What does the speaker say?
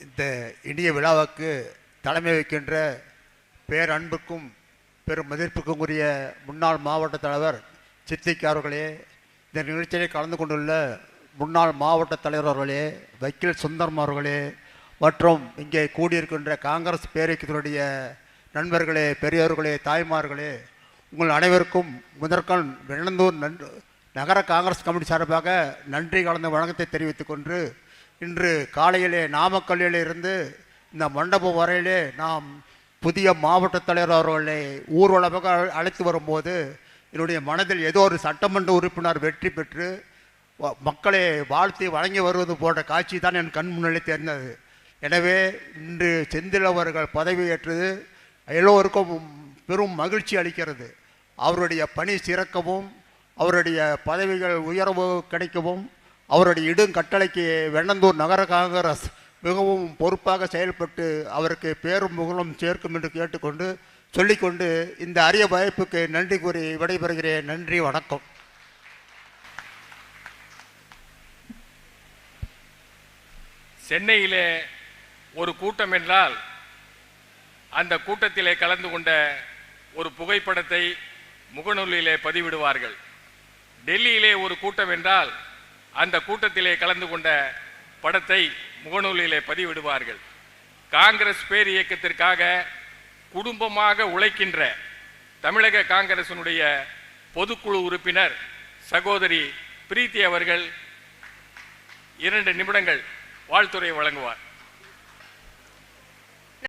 இந்த இனிய விழாவுக்கு தலைமை வைக்கின்ற பேரன்புக்கும் பெரும் மதிப்புக்கும் உரிய முன்னாள் மாவட்ட தலைவர் சித்திக் அவர்களே இந்த நிகழ்ச்சியில் கலந்து கொண்டுள்ள முன்னாள் மாவட்ட தலைவர் அவர்களே வக்கீல் சுந்தரம் அவர்களே மற்றும் இங்கே கூடியிருக்கின்ற காங்கிரஸ் பேரவைத்தினுடைய நண்பர்களே பெரியவர்களே தாய்மார்களே உங்கள் அனைவருக்கும் முதற்கண் வெள்ளந்தூர் நன் நகர காங்கிரஸ் கமிட்டி சார்பாக நன்றி கலந்த வணக்கத்தை தெரிவித்துக் கொண்டு இன்று காலையிலே நாமக்கல்லில் இருந்து இந்த மண்டபம் வரையிலே நாம் புதிய மாவட்ட தலைவர் அவர்களை ஊர்வலமாக அழைத்து வரும்போது என்னுடைய மனதில் ஏதோ ஒரு சட்டமன்ற உறுப்பினர் வெற்றி பெற்று வ- மக்களை வாழ்த்தி வழங்கி வருவது போன்ற காட்சி தான் என் கண் முன்னிலை தெரிந்தது. எனவே இன்று செந்தில் அவர்கள் பதவியேற்றது எல்லோருக்கும் பெரும் மகிழ்ச்சி அளிக்கிறது. அவருடைய பணி சிறக்கவும் அவருடைய பதவிகள் உயர்வு கிடைக்கவும் அவருடைய இடும் கட்டளைக்கு வெண்ணந்தூர் நகர காங்கிரஸ் மிகவும் பொறுப்பாக செயல்பட்டு அவருக்கு பேரும் புகழும் சேர்க்கும் என்று கேட்டுக்கொண்டு சொல்லிக்கொண்டு இந்த அரிய வாய்ப்புக்கு நன்றி கூறி விடைபெறுகிறேன். நன்றி வணக்கம். சென்னையிலே ஒரு கூட்டம் என்றால் அந்த கூட்டத்திலே கலந்து கொண்ட ஒரு புகைப்படத்தை முகநூலிலே பதிவிடுவார்கள். டெல்லியிலே ஒரு கூட்டம் என்றால் அந்த கூட்டத்திலே கலந்து கொண்ட படத்தை முகநூலிலே பதிவிடுவார்கள். காங்கிரஸ் பேர் இயக்கத்திற்காக குடும்பமாக உழைக்கின்ற தமிழக காங்கிரசினுடைய பொதுக்குழு உறுப்பினர் சகோதரி பிரீத்தி அவர்கள் இரண்டு நிமிடங்கள் வாழ்த்துறை வழங்குவார்.